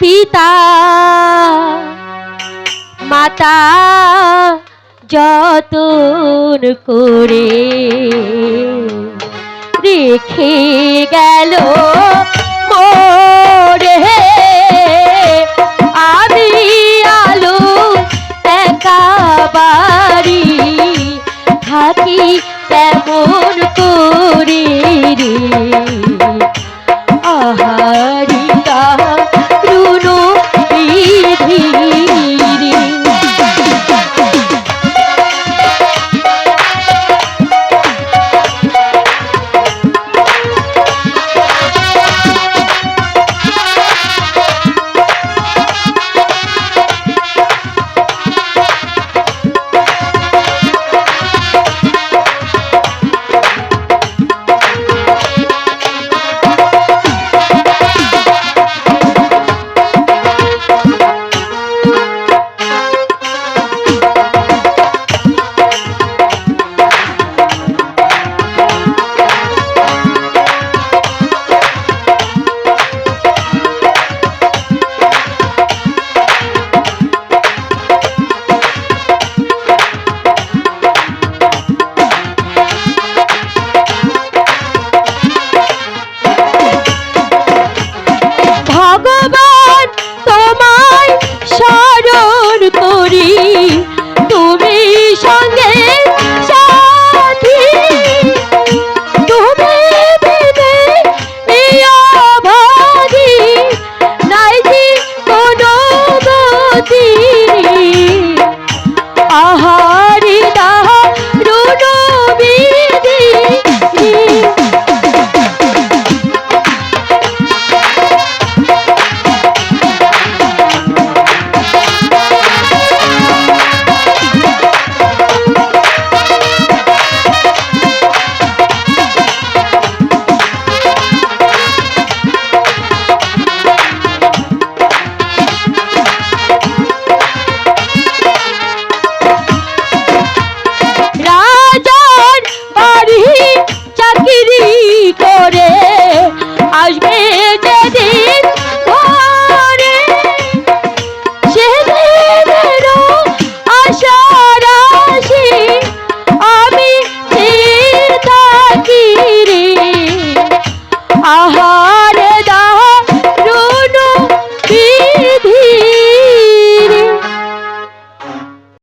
পিতা মাতা যতন করে রেখে গেল মোরে। আমি আলো একা বাড়ি থাকি তেমন করে।